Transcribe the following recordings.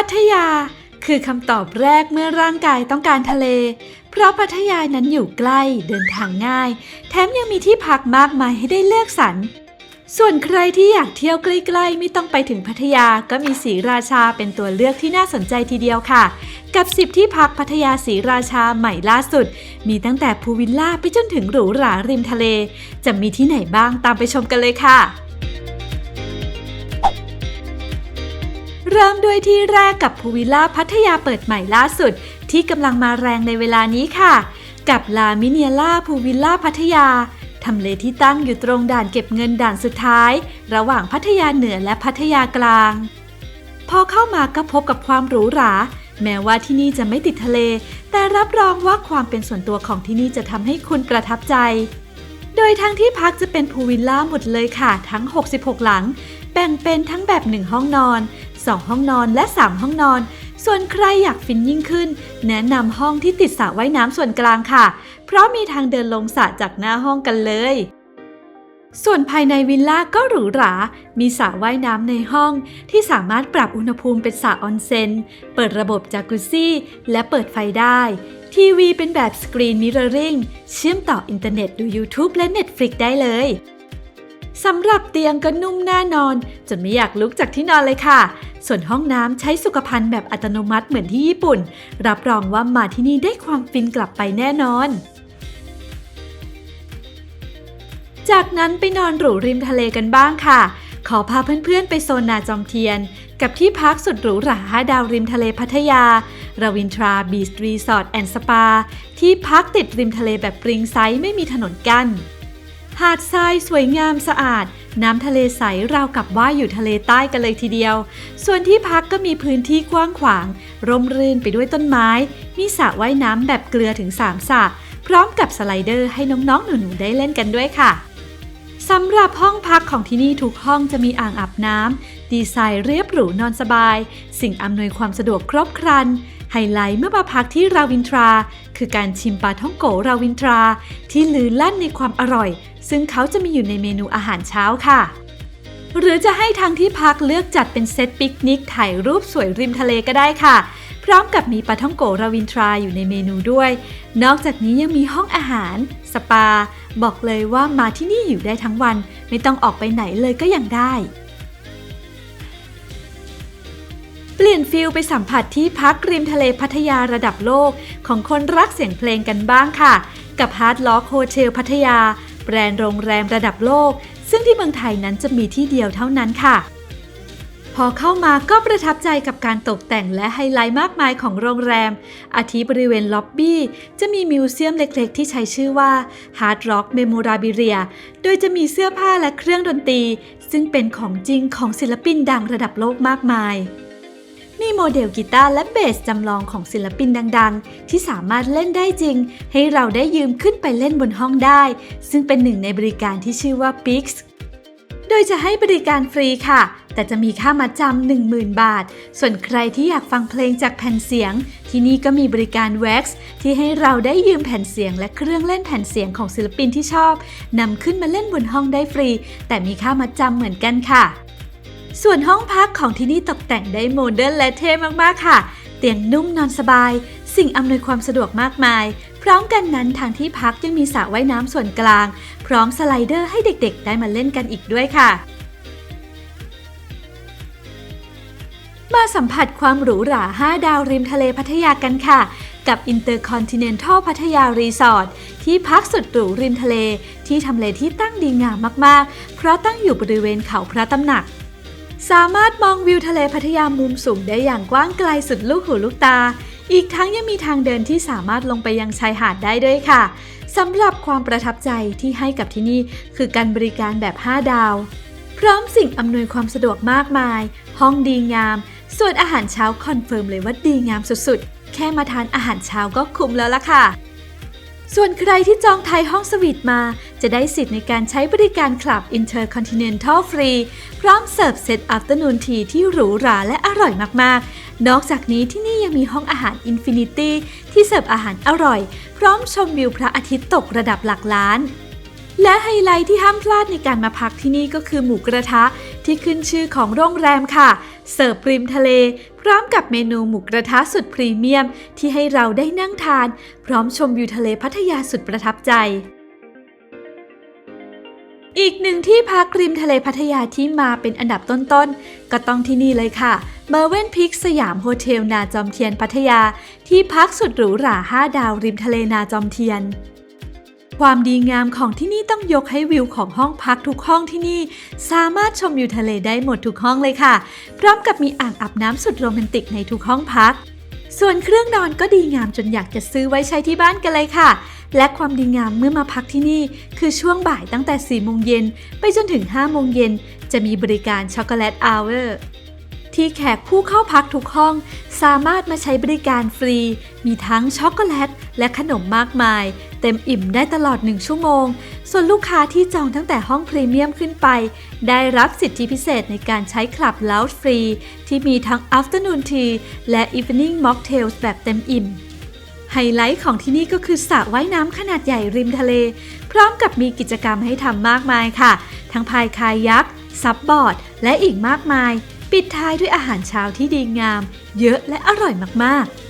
พัทยา คือคำตอบแรกเมื่อร่างกายต้องการทะเล เพราะพัทยานั้นอยู่ใกล้เดินทางง่าย แถมยังมีที่พักมากมายให้ได้เลือกสรรส่วนใครที่อยากเที่ยวใกล้ๆ ไม่ต้องไปถึงพัทยาก็มีสีราชาเป็นตัวเลือกที่น่าสนใจทีเดียวค่ะ กับ 10 ที่พักพัทยาสีราชาใหม่ล่าสุด มีตั้งแต่พูวิลล่าไปจนถึงหรูหราริมทะเล จะมีที่ไหนบ้างตามไปชมกันเลยค่ะ เริ่มด้วยที่แรกกับพูลวิลล่าพัทยาเปิดใหม่ล่าสุด ที่กำลังมาแรงในเวลานี้ค่ะ กับลามิเนียล่าพูลวิลล่าพัทยาทำเลที่ตั้งอยู่ตรงด่านเก็บเงินด่านสุดท้าย ระหว่างพัทยาเหนือและพัทยากลาง พอเข้ามาก็พบกับความหรูหรา แม้ว่าที่นี่จะไม่ติดทะเล แต่รับรองว่าความเป็นส่วนตัวของที่นี่จะทำให้คุณประทับใจ โดยทั้งที่พักจะเป็นพูลวิลล่าหมดเลยค่ะ ทั้ง 66 หลัง แบ่งเป็นทั้งแบบ 1 ห้องนอน 2 ห้องนอนและ 3 ห้องนอน ส่วนใครอยากฟินยิ่งขึ้น แนะนำห้องที่ติดสระว่ายน้ำส่วนกลางค่ะ เพราะมีทางเดินลงสระจากหน้าห้องกันเลย ส่วนภายในวิลล่าก็หรูหรา มีสระว่ายน้ำในห้อง ที่สามารถปรับอุณหภูมิเป็นสระออนเซน เปิดระบบจากุซี่ และเปิดไฟได้ ทีวีเป็นแบบสกรีนมิเรอริงเชื่อมต่ออินเทอร์เน็ตดู YouTube และ Netflix ได้เลย สำหรับเตียงก็นุ่มแน่นอน จนไม่อยากลุกจากที่นอนเลยค่ะ ส่วนห้องน้ำใช้สุขภัณฑ์แบบอัตโนมัติเหมือนที่ญี่ปุ่น รับรองว่ามาที่นี่ได้ความฟินกลับไปแน่นอน จากนั้นไปนอนหรูริมทะเลกันบ้างค่ะ ขอพาเพื่อนๆ ไปโซนนาจอมเทียน กับที่พักสุดหรูหราห้าดาวริมทะเลพัทยาราวินทราบีสรีสอร์ทแอนด์สปา ที่พักติดริมทะเลแบบปริงไซส์ไม่มีถนนกั้น หาดทรายสวยงามสะอาด น้ำทะเลใสราวกับว่าอยู่ทะเลใต้กันเลยทีเดียว ส่วนที่พักก็มีพื้นที่กว้างขวาง ร่มรื่นไปด้วยต้นไม้ มีสระว่ายน้ำแบบเกลือถึง 3สระพร้อมกับสไลเดอร์ให้น้องๆ หนูๆ ได้เล่นกันด้วยค่ะสำหรับห้องพักของที่นี่ทุกห้องจะมีอ่างอาบน้ำดีไซน์เรียบหรูนอนสบาย สิ่งอำนวยความสะดวกครบครัน ไฮไลท์เมื่อมาพักที่ราวินทรา คือการชิมปลาท่องโกราวินทรา ที่ลือลั่นในความอร่อย ซึ่งเขาจะมีอยู่ในเมนูอาหารเช้าค่ะ หรือจะให้ทางที่พักเลือกจัดเป็นเซตปิกนิกถ่ายรูปสวยริมทะเลก็ได้ค่ะ พร้อมกับมีปลาท่องโกราวินทราอยู่ในเมนูด้วย นอกจากนี้ยังมีห้องอาหาร สปา บอกเลยว่ามาที่นี่อยู่ได้ทั้งวัน ไม่ต้องออกไปไหนเลยก็ยังได้เปลี่ยนฟิลไปสัมผัสที่พักริมทะเลพัทยาระดับโลก ของคนรักเสียงเพลงกันบ้างค่ะ กับ Hard Rock Hotel พัทยา แบรนด์โรงแรมระดับโลก ซึ่งที่เมืองไทยนั้นจะมีที่เดียวเท่านั้นค่ะ พอเข้ามาก็ประทับใจกับการตกแต่งและไฮไลท์มากมายของโรงแรม อาทิบริเวณล็อบบี้ จะมีมิวเซียมเล็กๆ ที่ใช้ชื่อว่า Hard Rock Memorabilia โดยจะมีเสื้อผ้าและเครื่องดนตรี ซึ่งเป็นของจริงของศิลปินดังระดับโลกมากมาย มีโมเดลกีตาร์และเบสจำลองของศิลปินดังๆ ที่สามารถเล่นได้จริง ให้เราได้ยืมขึ้นไปเล่นบนห้องได้ ซึ่งเป็นหนึ่งในบริการที่ชื่อว่า Pix โดยจะให้บริการฟรีค่ะ แต่จะมีค่ามาจำ10,000 บาท ส่วนใครที่อยากฟังเพลงจากแผ่นเสียง ที่นี่ก็มีบริการ Wax ที่ให้เราได้ยืมแผ่นเสียงและเครื่องเล่นแผ่นเสียงของศิลปินที่ชอบนำขึ้นมาเล่นบนห้องได้ฟรี แต่มีค่ามาจำเหมือนกันค่ะ ส่วนห้องพักของที่นี่ตกแต่งได้โมเดิร์นและเท่มากๆค่ะ เตียงนุ่มนอนสบาย สิ่งอำนวยความสะดวกมากมาย พร้อมกันนั้นทางที่พักยังมีสระว่ายน้ำส่วนกลาง พร้อมสไลเดอร์ให้เด็กๆ ได้มาเล่นกันอีกด้วยค่ะมาสัมผัสความหรูหรา 5 ดาวริมทะเลพัทยากันค่ะ กับ Intercontinental พัทยารีสอร์ทที่พักสุดหรูริมทะเล ที่ทำเลที่ตั้งดีงามมากๆ เพราะตั้งอยู่บริเวณเขาพระตำหนัก สามารถมองวิวทะเลพัทยามุมสูงได้อย่างกว้างไกลสุดลูกหูลูกตา อีกทั้งยังมีทางเดินที่สามารถลงไปยังชายหาดได้ด้วยค่ะสำหรับความประทับใจที่ให้กับที่นี่คือการบริการแบบ 5 ดาว พร้อมสิ่งอำนวยความสะดวกมากมาย ห้องดีงาม ส่วนอาหารเช้าคอนเฟิร์มเลยว่าดีงามสุดๆ แค่มาทานอาหารเช้าก็คุ้มแล้วล่ะค่ะ ส่วนใครที่จองไทยห้องสวีทมา จะได้สิทธิ์ในการใช้บริการคลับ Intercontinental ฟรี พร้อมเสิร์ฟเซตอั t เ r อร์นูนทีที่หรูหราและอร่อยมาก ๆ นอกจากนี้ที่นี่ยังมีห้องอาหาร Infinity ที่เสิร์ฟอาหารอร่อย พร้อมชมวิวพระอาทิตย์ตกระดับหลักล้านและไฮไลท์ที่ห้ามพลาดในการมาพักที่นี่ก็คือหมูกระทะ ที่ขึ้นชื่อของโรงแรมค่ะ เสิร์ฟริมทะเล พร้อมกับเมนูหมูกระทะสุดพรีเมียม ที่ให้เราได้นั่งทาน พร้อมชมวิวทะเลพัทยาสุดประทับใจ อีกหนึ่งที่พักริมทะเลพัทยาที่มาเป็นอันดับต้นๆ ก็ต้องที่นี่เลยค่ะเมอร์เวนพิกสยามโฮเทลนาจอมเทียนพัทยา ที่พักสุดหรูหรา 5 ดาวริมทะเลนาจอมเทียน ความดีงามของที่นี่ต้องยกให้วิวของห้องพักทุกห้องที่นี่ สามารถชมวิวทะเลได้หมดทุกห้องเลยค่ะ พร้อมกับมีอ่างอาบน้ำสุดโรแมนติกในทุกห้องพัก ส่วนเครื่องนอนก็ดีงามจนอยากจะซื้อไว้ใช้ที่บ้านกันเลยค่ะ และความดีงามเมื่อมาพักที่นี่ คือช่วงบ่ายตั้งแต่ 4 โมงเย็นไปจนถึง 5 โมงเย็นจะมีบริการช็อกโกแลตอเวอร์ที่แขกผู้เข้าพักทุกห้อง สามารถมาใช้บริการฟรี มีทั้งช็อกโกแลต และขนมมากมาย เต็มอิ่มได้ตลอด 1 ชั่วโมง ส่วนลูกค้าที่จองตั้งแต่ห้องพรีเมียมขึ้นไป ได้รับสิทธิพิเศษในการใช้คลับ l o u ฟรี ที่มีทั้ง Afternoon Tea และ Evening Mocktails แบบเต็มอิ่ม ไฮไลท์ของที่นี่ก็คือสระว่ายน้ำขนาดใหญ่ริมทะเล พร้อมกับมีกิจกรรมให้ทำมากมายค่ะ ทั้งพายคายักซับบอร์ด และอีกมากมาย ปิดท้ายด้วยอาหารเช้าที่ดีงาม เยอะและอร่อยมากๆ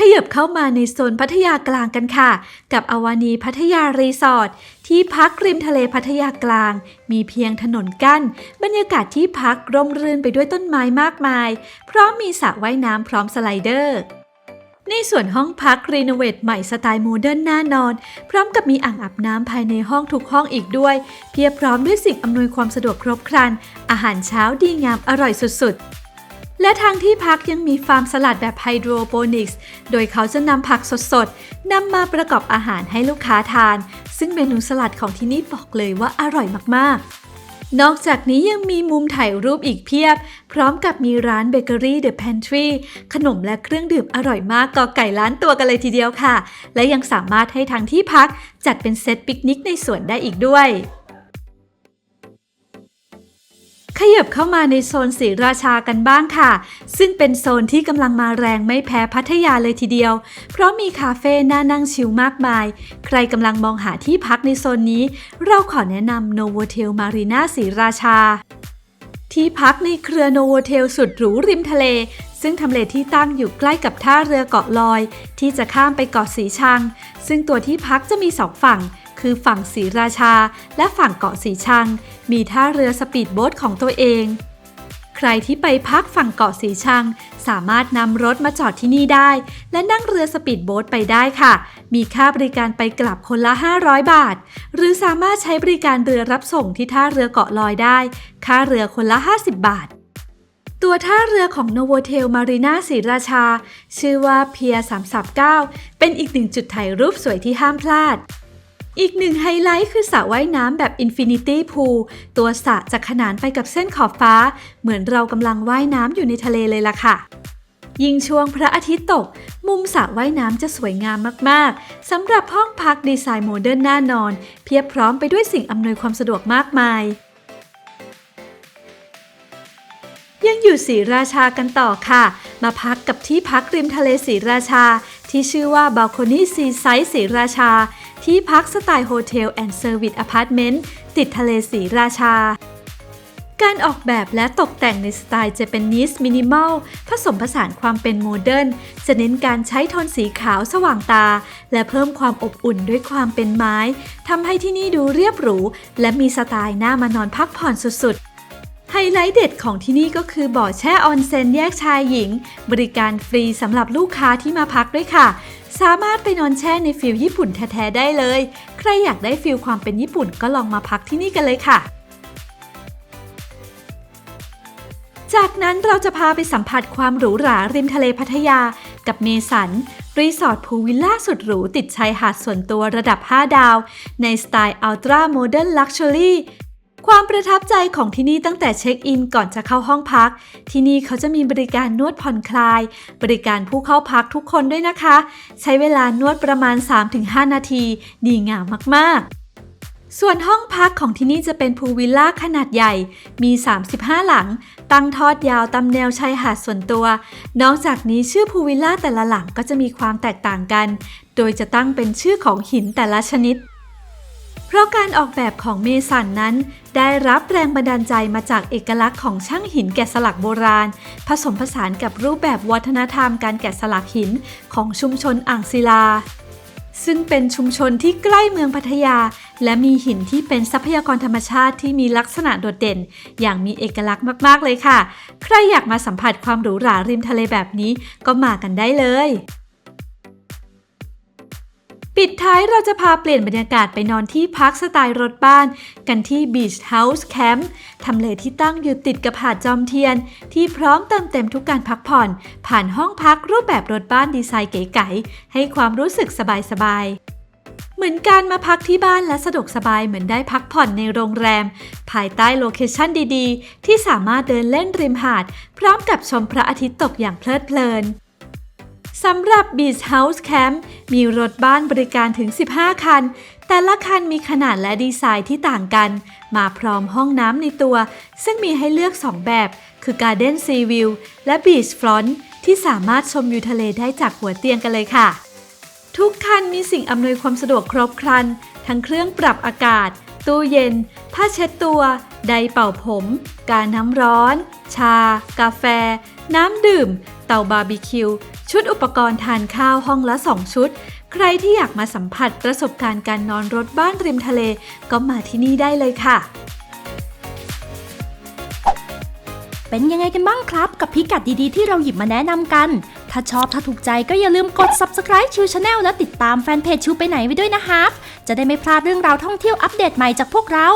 ขยับเข้ามาในโซนพัทยากลางกันค่ะ กับอวานีพัทยารีสอร์ทที่พักริมทะเลพัทยากลาง มีเพียงถนนกั้น บรรยากาศที่พักร่มรื่นไปด้วยต้นไม้มากมาย พร้อมมีสระว่ายน้ำพร้อมสไลเดอร์ในส่วนห้องพักรีโนเวทใหม่สไตล์โมเดิร์นน่านอน พร้อมกับมีอ่างอาบน้ำภายในห้องทุกห้องอีกด้วย เพียบพร้อมด้วยสิ่งอำนวยความสะดวกครบครัน อาหารเช้าดีงามอร่อยสุดๆ และทางที่พักยังมีฟาร์มสลัดแบบไฮโดรโปนิกส์ โดยเขาจะนำผักสดๆนำมาประกอบอาหารให้ลูกค้าทาน ซึ่งเมนูสลัดของที่นี่บอกเลยว่าอร่อยมากๆนอกจากนี้ยังมีมุมถ่ายรูปอีกเพียบ พร้อมกับมีร้านเบเกอรี่เดอะแพนทรีขนมและเครื่องดื่มอร่อยมากกอไก่ล้านตัวกันเลยทีเดียวค่ะ และยังสามารถให้ทางที่พักจัดเป็นเซตปิกนิกในสวนได้อีกด้วย ขยับเข้ามาในโซนศรีราชากันบ้างค่ะ ซึ่งเป็นโซนที่กำลังมาแรงไม่แพ้พัทยาเลยทีเดียว เพราะมีคาเฟ่น่านั่งชิลมากมาย ใครกำลังมองหาที่พักในโซนนี้ เราขอแนะนำ Novotel Marina ศรีราชา ที่พักในเครือ Novotel สุดหรูริมทะเล ซึ่งทำเลที่ตั้งอยู่ใกล้กับท่าเรือเกาะลอย ที่จะข้ามไปเกาะสีชัง ซึ่งตัวที่พักจะมีสองฝั่ง คือฝั่งศรีราชา และฝั่งเกาะสีชัง มีท่าเรือสปีดโบ๊ทของตัวเอง ใครที่ไปพักฝั่งเกาะสีชัง สามารถนำรถมาจอดที่นี่ได้ และนั่งเรือสปีดโบ๊ทไปได้ค่ะ มีค่าบริการไปกลับคนละ 500 บาท หรือสามารถใช้บริการเรือรับส่งที่ท่าเรือเกาะลอยได้ ค่าเรือคนละ 50 บาทตัวท่าเรือของ Novotel Marina ศรีราชา ชื่อว่าเพีย339 เป็นอีกหนึ่งจุดถ่ายรูปสวยที่ห้ามพลาด อีกหนึ่งไฮไลท์คือสระว่ายน้ำแบบ Infinity Pool ตัวสระจะขนานไปกับเส้นขอบฟ้า เหมือนเรากำลังว่ายน้ำอยู่ในทะเลเลยล่ะค่ะ ยิ่งช่วงพระอาทิตย์ตก มุมสระว่ายน้ำจะสวยงามมาก ๆ สำหรับห้องพักดีไซน์โมเดิร์นน่านอน เพียบพร้อมไปด้วยสิ่งอำนวยความสะดวกมากมายยังอยู่ศรีราชากันต่อค่ะ มาพักกับที่พักริมทะเลศรีราชา ที่ชื่อว่าบ a l c o n y Sea Side ศรีราชา ที่พักสไตล์โฮเทลแอนด์เซอร์วิสอพาร์ตเมนต์ติดทะเลศรีราชา การออกแบบและตกแต่งในสไตล์เจแปนิสมินิมอลผสมผสานความเป็นโมเดิร์นจะเน้นการใช้โทนสีขาวสว่างตา และเพิ่มความอบอุ่นด้วยความเป็นไม้ทำให้ที่นี่ดูเรียบหรู และมีสไตล์น่ามานอนพักผ่อนสุดๆ ไฮไลท์เด็ดของที่นี่ก็คือบ่อแช่ออนเซ็นแยกชายหญิง บริการฟรีสำหรับลูกค้าที่มาพักด้วยค่ะ สามารถไปนอนแช่ในฟิลญี่ปุ่นแท้ๆได้เลย ใครอยากได้ฟิลความเป็นญี่ปุ่นก็ลองมาพักที่นี่กันเลยค่ะ จากนั้นเราจะพาไปสัมผัสความหรูหราริมทะเลพัทยา กับเมสัน รีสอร์ทพูลวิลล่าสุดหรูติดชายหาดส่วนตัวระดับ 5 ดาว ในสไตล์อัลตร้าโมเดิร์นลักชัวรี่ ความประทับใจของที่นี่ตั้งแต่เช็คอินก่อนจะเข้าห้องพัก ที่นี่เขาจะมีบริการนวดผ่อนคลาย บริการผู้เข้าพักทุกคนด้วยนะคะ ใช้เวลานวดประมาณ 3-5 นาที ดีงามมากๆส่วนห้องพักของที่นี่จะเป็นพูลวิลล่าขนาดใหญ่ มี 35 หลัง ตั้งทอดยาวตามแนวชายหาดส่วนตัว นอกจากนี้ชื่อพูลวิลล่าแต่ละหลังก็จะมีความแตกต่างกัน โดยจะตั้งเป็นชื่อของหินแต่ละชนิด เพราะการออกแบบของเมสันนั้น ได้รับแรงบันดาลใจมาจากเอกลักษณ์ของช่างหินแกะสลักโบราณ ผสมผสานกับรูปแบบวัฒนธรรมการแกะสลักหินของชุมชนอ่างศิลา ซึ่งเป็นชุมชนที่ใกล้เมืองพัทยา และมีหินที่เป็นทรัพยากรธรรมชาติที่มีลักษณะโดดเด่น อย่างมีเอกลักษณ์มากๆเลยค่ะ ใครอยากมาสัมผัสความหรูหราริมทะเลแบบนี้ก็มากันได้เลย ปิดท้ายเราจะพาเปลี่ยนบรรยากาศไปนอนที่พักสไตล์รถบ้าน กันที่ Beach House Camp ทำเลที่ตั้งอยู่ติดกับหาดจอมเทียน ที่พร้อมเติมเต็มทุกการพักผ่อน ผ่านห้องพักรูปแบบรถบ้านดีไซน์เก๋ๆให้ความรู้สึกสบายๆเหมือนการมาพักที่บ้านและสะดวกสบายเหมือนได้พักผ่อนในโรงแรม ภายใต้โลเคชั่นดีๆ ที่สามารถเดินเล่นริมหาด พร้อมกับชมพระอาทิตย์ตกอย่างเพลิดเพลิน สำหรับ Beach House Camp มีรถบ้านบริการถึง 15 คัน แต่ละคันมีขนาดและดีไซน์ที่ต่างกัน มาพร้อมห้องน้ำในตัว ซึ่งมีให้เลือก 2 แบบ คือ Garden Sea View และ Beach Front ที่สามารถชมวิวทะเลได้จากหัวเตียงกันเลยค่ะ ทุกคันมีสิ่งอำนวยความสะดวกครบครัน ทั้งเครื่องปรับอากาศ ตู้เย็น ผ้าเช็ดตัว ไดร์เป่าผม การน้ำร้อน ชา กาแฟ น้ำดื่ม เตาบาร์บีคิว ชุดอุปกรณ์ทานข้าวห้องละ 2 ชุด ใครที่อยากมาสัมผัสประสบการณ์การนอนรถบ้านริมทะเล ก็มาที่นี่ได้เลยค่ะ เป็นยังไงกันบ้างครับ กับพิกัดดีๆที่เราหยิบมาแนะนำกัน ถ้าชอบถ้าถูกใจก็อย่าลืมกด subscribe ชู Channel และติดตามแฟนเพจชูไปไหนไว้ด้วยนะครับ จะได้ไม่พลาดเรื่องราวท่องเที่ยวอัปเดตใหม่จากพวกเรา